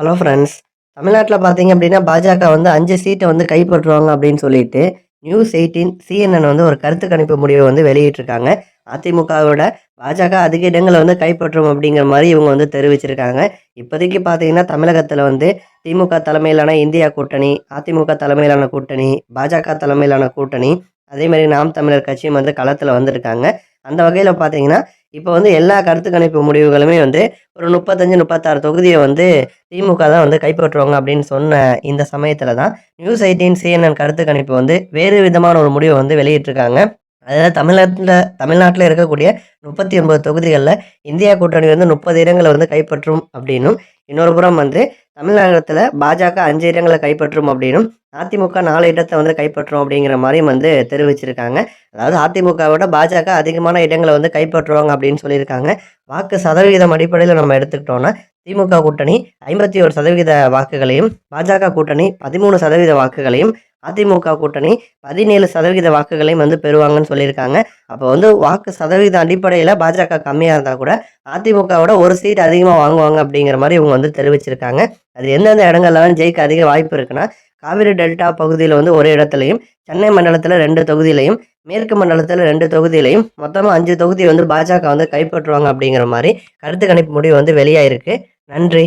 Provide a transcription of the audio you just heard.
Hello friends தமிழ்நாட்டில் பார்த்தீங்க அப்படின்னா பாஜக வந்து அஞ்சு சீட்டை வந்து கைப்பற்றுவாங்க அப்படின்னு சொல்லிட்டு நியூஸ் எயிட்டீன் சிஎன்என் வந்து ஒரு கருத்து கணிப்பு முடிவை வந்து வெளியிட்டிருக்காங்க. அதிமுகவோட பாஜக அதிக இடங்களை வந்து கைப்பற்றும் அப்படிங்கிற மாதிரி இவங்க வந்து தெரிவிச்சிருக்காங்க. இப்போதைக்கு பார்த்தீங்கன்னா தமிழகத்தில் வந்து திமுக தலைமையிலான இந்தியா கூட்டணி அதிமுக தலைமையிலான கூட்டணி பாஜக தலைமையிலான கூட்டணி அதே மாதிரி நாம் தமிழர் கட்சியும் வந்து களத்தில் வந்திருக்காங்க. அந்த வகையில் பார்த்தீங்கன்னா இப்போ வந்து எல்லா கருத்து கணிப்பு முடிவுகளுமே வந்து ஒரு முப்பத்தஞ்சு முப்பத்தாறு தொகுதியை வந்து திமுக தான் வந்து கைப்பற்றுவாங்க அப்படின்னு சொன்ன இந்த சமயத்தில் தான் நியூஸ் எயிட்டீன் சிஎன்என் கருத்து கணிப்பு வந்து வேறு விதமான ஒரு முடிவை வந்து வெளியிட்டிருக்காங்க. அதாவது தமிழ்நாட்டில் தமிழ்நாட்டில் இருக்கக்கூடிய முப்பத்தி ஒன்பது தொகுதிகளில் இந்தியா கூட்டணி வந்து முப்பது இடங்களை வந்து கைப்பற்றும் அப்படின்னும் இன்னொரு புறம் வந்து தமிழகத்தில் பாஜக அஞ்சு இடங்களை கைப்பற்றும் அப்படின்னும் அதிமுக நாலு இடத்தை வந்து கைப்பற்றும் அப்படிங்கிற மாதிரியும் வந்து தெரிவிச்சிருக்காங்க. அதாவது அதிமுகவோட பாஜக அதிகமான இடங்களை வந்து கைப்பற்றுவாங்க அப்படின்னு சொல்லியிருக்காங்க. வாக்கு சதவீதம் அடிப்படையில் நம்ம எடுத்துக்கிட்டோம்னா திமுக கூட்டணி ஐம்பத்தி ஒரு சதவீத வாக்குகளையும் பாஜக கூட்டணி பதிமூணு சதவீத வாக்குகளையும் அதிமுக கூட்டணி பதினேழு சதவீத வாக்குகளையும் வந்து பெறுவாங்கன்னு சொல்லியிருக்காங்க. அப்போ வந்து வாக்கு சதவீத அடிப்படையில் பாஜக கம்மியாக இருந்தால் கூட அதிமுகவோட ஒரு சீட் அதிகமாக வாங்குவாங்க அப்படிங்கிற மாதிரி இவங்க வந்து தெரிவிச்சிருக்காங்க. அது எந்தெந்த இடங்கள்லாம் ஜெயிக்க அதிக வாய்ப்பு இருக்குன்னா காவிரி டெல்டா பகுதியில் வந்து ஒரு இடத்துலையும் சென்னை மண்டலத்தில் ரெண்டு தொகுதியிலையும் மேற்கு மண்டலத்தில் ரெண்டு தொகுதியிலையும் மொத்தமாக அஞ்சு தொகுதி வந்து பாஜக வந்து கைப்பற்றுவாங்க அப்படிங்கிற மாதிரி கருத்து கணிப்பு முடிவு வந்து வெளியாயிருக்கு. நன்றி.